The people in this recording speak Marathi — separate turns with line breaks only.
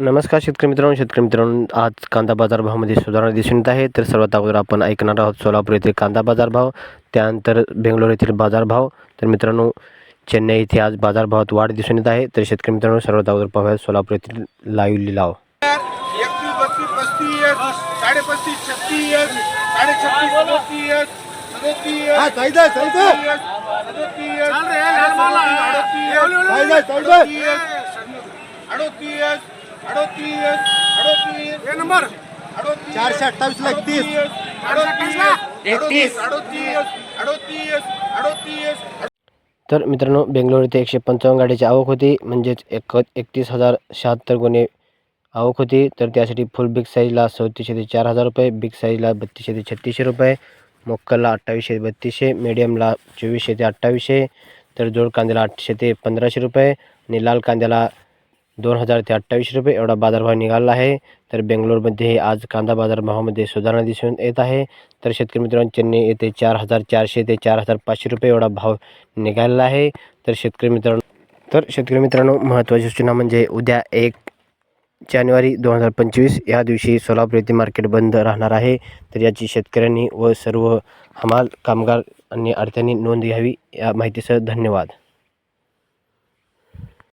नमस्कार शेतकरी मित्रांनो शेतकरी मित्रांनो आज कांदा बाजारभावामध्ये सुधारणा दिसून येत आहे. तर सर्वात अगोदर आपण ऐकणार आहोत सोलापूर येथील कांदा बाजारभाव त्यानंतर बेंगलोर येथील बाजारभाव तर मित्रांनो चेन्नई येथे आज बाजारभावात वाढ दिसून येत आहे. तर शेतकरी मित्रांनो सर्वात अगोदर पाहूया सोलापूर येथील लाईव्ह लिलाव.
एकतीस
हा.
अडोतीस नंबर
चारशे अठ्ठावीस ला एकतीस.
अडोतीस अडोतीस अडोतीस अडोतीस
तर मित्रांनो बेंगलोर येथे एकशे पंचावन्न गाडीची आवक होती म्हणजेच एक एकतीस हजार शहात्तर गुन्हे आवक होती तर त्यासाठी फुल बिग साईजला चौतीसशे ते चार हजार रुपये बिग साईजला बत्तीसशे ते छत्तीसशे रुपये मोक्कलला अठ्ठावीसशे बत्तीसशे मीडियमला चोवीसशे ते अठ्ठावीसशे तर जोड कांद्याला आठशे ते पंधराशे रुपये आणि लाल कांद्याला दोन हजार ते अठ्ठावीस रुपये एवढा बाजारभाव निघाला आहे. तर बेंगलोरमध्ये आज कांदा बाजारभावामध्ये सुधारणा दिसून येत आहे. तर शेतकरी मित्रांनो चेन्नई येथे चार हजार चारशे ते चार हजार पाचशे रुपये एवढा भाव निघालेला आहे. तर शेतकरी मित्रांनो तर शेतकरी मित्रांनो महत्त्वाची सूचना म्हणजे उद्या एक जानेवारी दोन हजार पंचवीस या दिवशी सोलापूर येथे मार्केट बंद राहणार आहे. तर याची शेतकऱ्यांनी व सर्व हमाल कामगार आणि अडत्यांनी नोंद घ्यावी या माहितीसह धन्यवाद.